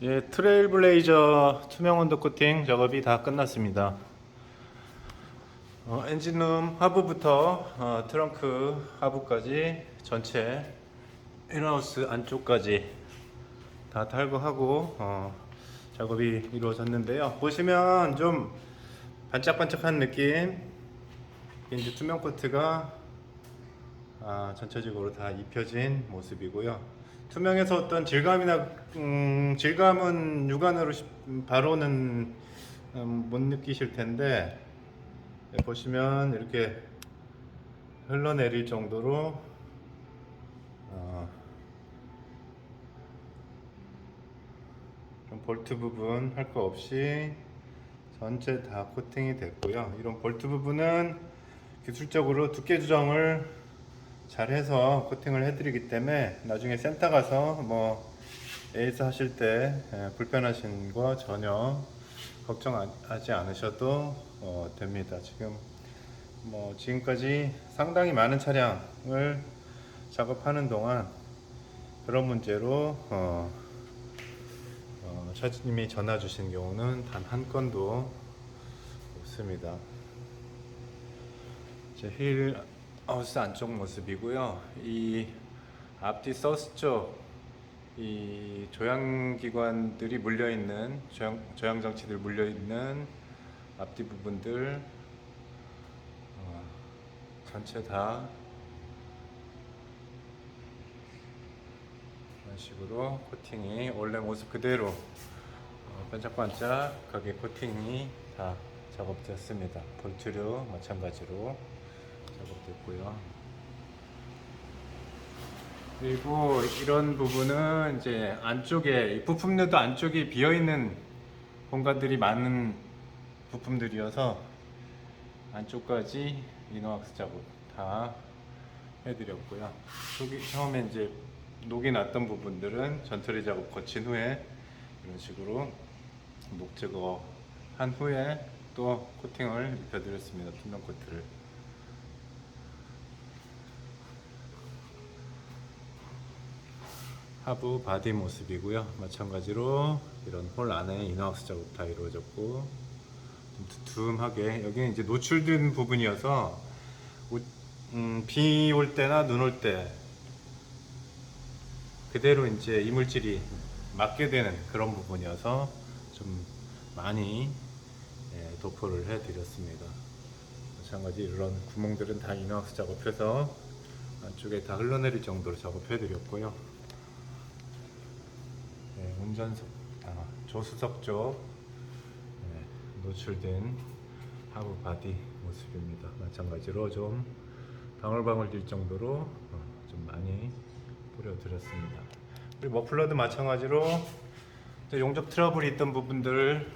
예, 트레일블레이저 투명 온도 코팅 작업이 다 끝났습니다. 어, 엔진룸 하부부터 어, 트렁크 하부까지 전체 인하우스 안쪽까지 다 탈거하고 어, 작업이 이루어졌는데요. 보시면 좀 반짝반짝한 느낌. 이제 투명 코트가 아, 전체적으로 다 입혀진 모습이고요. 투명해서 어떤 질감이나 음, 질감은 육안으로 시- 음, 바로는 음, 못 느끼실 텐데 네, 보시면 이렇게 흘러내릴 정도로 어, 좀 볼트 부분 할 거 없이 전체 다 코팅이 됐고요. 이런 볼트 부분은 기술적으로 두께 조정을 잘 해서 코팅을 해드리기 때문에 나중에 센터 가서 뭐 에이스 하실 때 예, 불편하신 거 전혀 걱정하지 않으셔도 어, 됩니다. 지금 뭐 지금까지 상당히 많은 차량을 작업하는 동안 그런 문제로 어, 어, 차주님이 전화 주신 경우는 단 한 건도 없습니다. 제힐 하우스 안쪽 모습이고요. 이 앞뒤 서스 쪽이 조향기관들이 물려 있는 조향 조향 장치들 물려 있는 앞뒤 부분들 어, 전체 다 이런 식으로 코팅이 원래 모습 그대로 어, 반짝반짝하게 코팅이 다 작업되었습니다. 볼트류 마찬가지로 작업됐고요. 그리고 이런 부분은 이제 안쪽에 이 부품들도 안쪽에 비어 있는 공간들이 많은 부품들이어서 안쪽까지 이노왁스 작업 다 해드렸고요. 여기 처음에 이제 녹이 났던 부분들은 전처리 작업 거친 후에 이런 식으로 녹 제거 한 후에 또 코팅을 입혀드렸습니다. 투명 코트를. 하부 바디 모습이고요. 마찬가지로 이런 홀 안에 이너왁스 작업 다 이루어졌고 좀 두툼하게 여기는 이제 노출된 부분이어서 음, 비 올 때나 눈 올 때 그대로 이제 이물질이 맞게 되는 그런 부분이어서 좀 많이 예, 도포를 해드렸습니다. 마찬가지 이런 구멍들은 다 이너왁스 작업해서 안쪽에 다 흘러내릴 정도로 작업해드렸고요. 네, 운전석, 아, 조수석 쪽 네, 노출된 하부 바디 모습입니다. 마찬가지로 좀 방울방울 될 정도로 어, 좀 많이 뿌려드렸습니다. 그리고 머플러도 마찬가지로 용접 트러블이 있던 부분들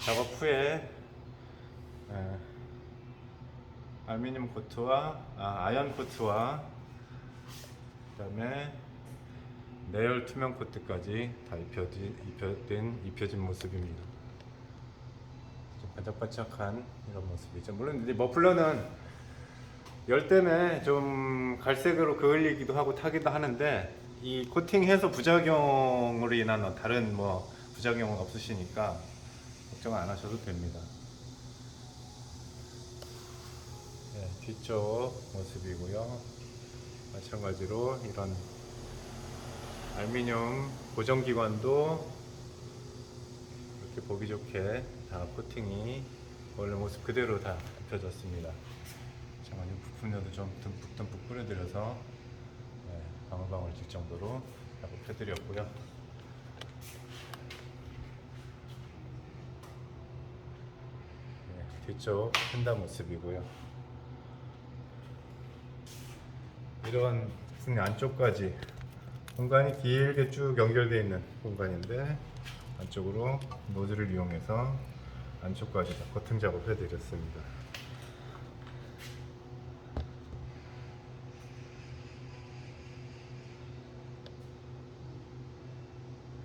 작업 후에 예, 알루미늄 코트와 아, 아연 코트와 그다음에 내열 투명 코트까지 다 입혀진, 입혀진, 입혀진 모습입니다. 좀 반짝반짝한 이런 모습이죠. 물론 이제 머플러는 열 때문에 좀 갈색으로 그을리기도 하고 타기도 하는데 이 코팅해서 부작용으로 인한 다른 뭐 부작용은 없으시니까 걱정 안 하셔도 됩니다. 네, 뒤쪽 모습이고요. 마찬가지로 이런 알루미늄 고정기관도 이렇게 보기 좋게 다 코팅이 원래 모습 그대로 다 입혀졌습니다. 잠깐 이 부품들도 좀 듬뿍듬뿍 뿌려드려서 네, 방울방울 질 정도로 작업해드렸고요. 네, 뒤쪽 펜다 모습이고요. 이런 안쪽까지 공간이 길게 쭉 연결되어 있는 공간인데 안쪽으로 노즐을 이용해서 안쪽까지 다 커팅 작업해 드렸습니다.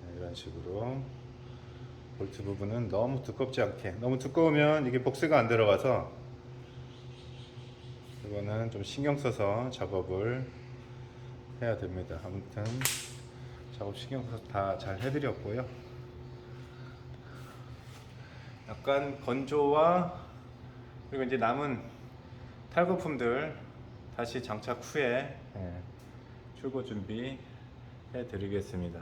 네, 이런 식으로 볼트 부분은 너무 두껍지 않게 너무 두꺼우면 이게 복스가 안 들어가서 이거는 좀 신경 써서 작업을 해야 됩니다. 아무튼 작업 신경 써서 다 잘 해드렸고요. 약간 건조와 그리고 이제 남은 탈거품들 다시 장착 후에 예, 출고 준비 해드리겠습니다.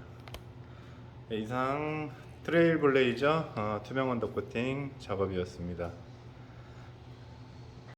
네, 이상 트레일 블레이저 어, 투명 언더 코팅 작업이었습니다.